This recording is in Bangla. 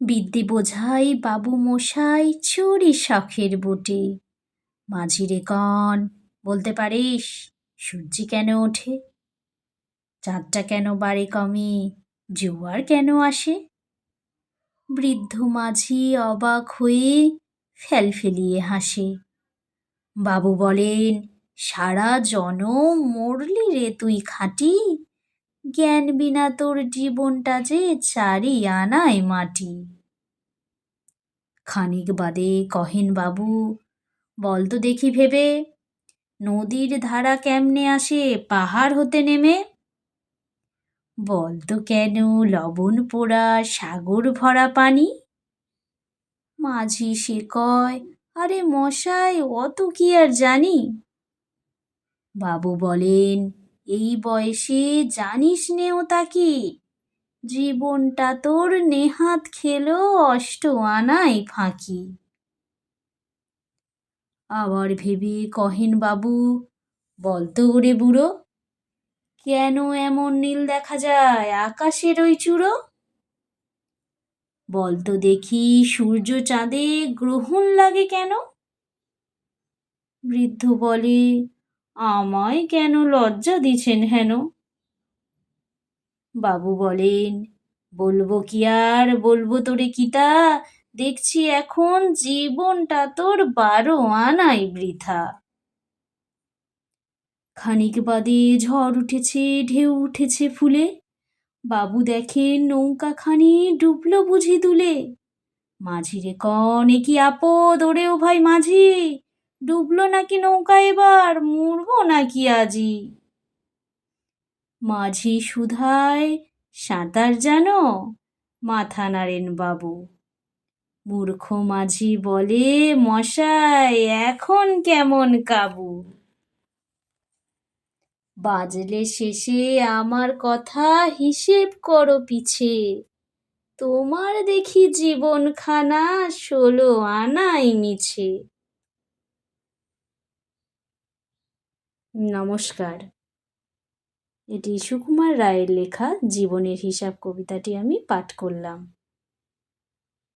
বিদ্যে বোঝাই বাবু মশাই চড়ি শখের বুটি। মাঝিরে কন, বলতে পারিস, সূর্যি কেন ওঠে? চাঁদটা কেন বাড়ে কমে, জোয়ার কেন আসে? বৃদ্ধ মাঝি অবাক হয়ে ফেলফেলিয়ে হাসে। বাবু বলেন, সারা জনম মরলি রে তুই খাঁটি। জ্ঞান বিনা তোর জীবনটা যে চারি আনায় মাটি। খানিক বাদে কহেন বাবু, বল তো দেখি ভেবে, নদীর ধারা কেমনে আসে, পাহাড় হতে নেমে? বল তো কেন লবণ পোড়া সাগর ভরা পানি? মাঝি সে কয়, আরে মশাই, অত কি আর জানি? বাবু বলেন এই বয়সে জানিস নেও তাকি। জীবনটা তোর নেহাত খেলো অষ্ট আনাই ফাঁকি। আবার ভেবে কহেন বাবু বলতো ওরে বুড়ো, কেন এমন নীল দেখা যায় আকাশের ওই চূড়ো? বলতো দেখি সূর্য চাঁদে গ্রহণ লাগে কেন? বৃদ্ধ বলে আমায় কেন লজ্জা দিছেন হেন? বাবু বলেন, বলব কি আর? বলব তোরে কিতা? দেখছি এখন জীবনটা তোর বারো আনাই বৃথা। খানিক বাদে ঝড় উঠেছে, ঢেউ উঠেছে ফুলে। বাবু দেখেন নৌকাখানি ডুবলো বুঝি তুলে মাঝিরে কন কি আপদ ওরেও ভাই মাঝি? ডুবলো নাকি নৌকা এবার? মরবো নাকি আজি? মাঝি সুধায় সাঁতার জানো? মাথা নাড়েন বাবু। মূর্খ মাঝি বলে, মশাই, এখন কেমন কাবু? বাজলে শেষে আমার কথা হিসেব করো পিছে। তোমার দেখি জীবনখানা ষোলো আনাই মিছে। নমস্কার। এটি সুকুমার রায়ের লেখা জীবনের হিসাব কবিতাটি আমি পাঠ করলাম।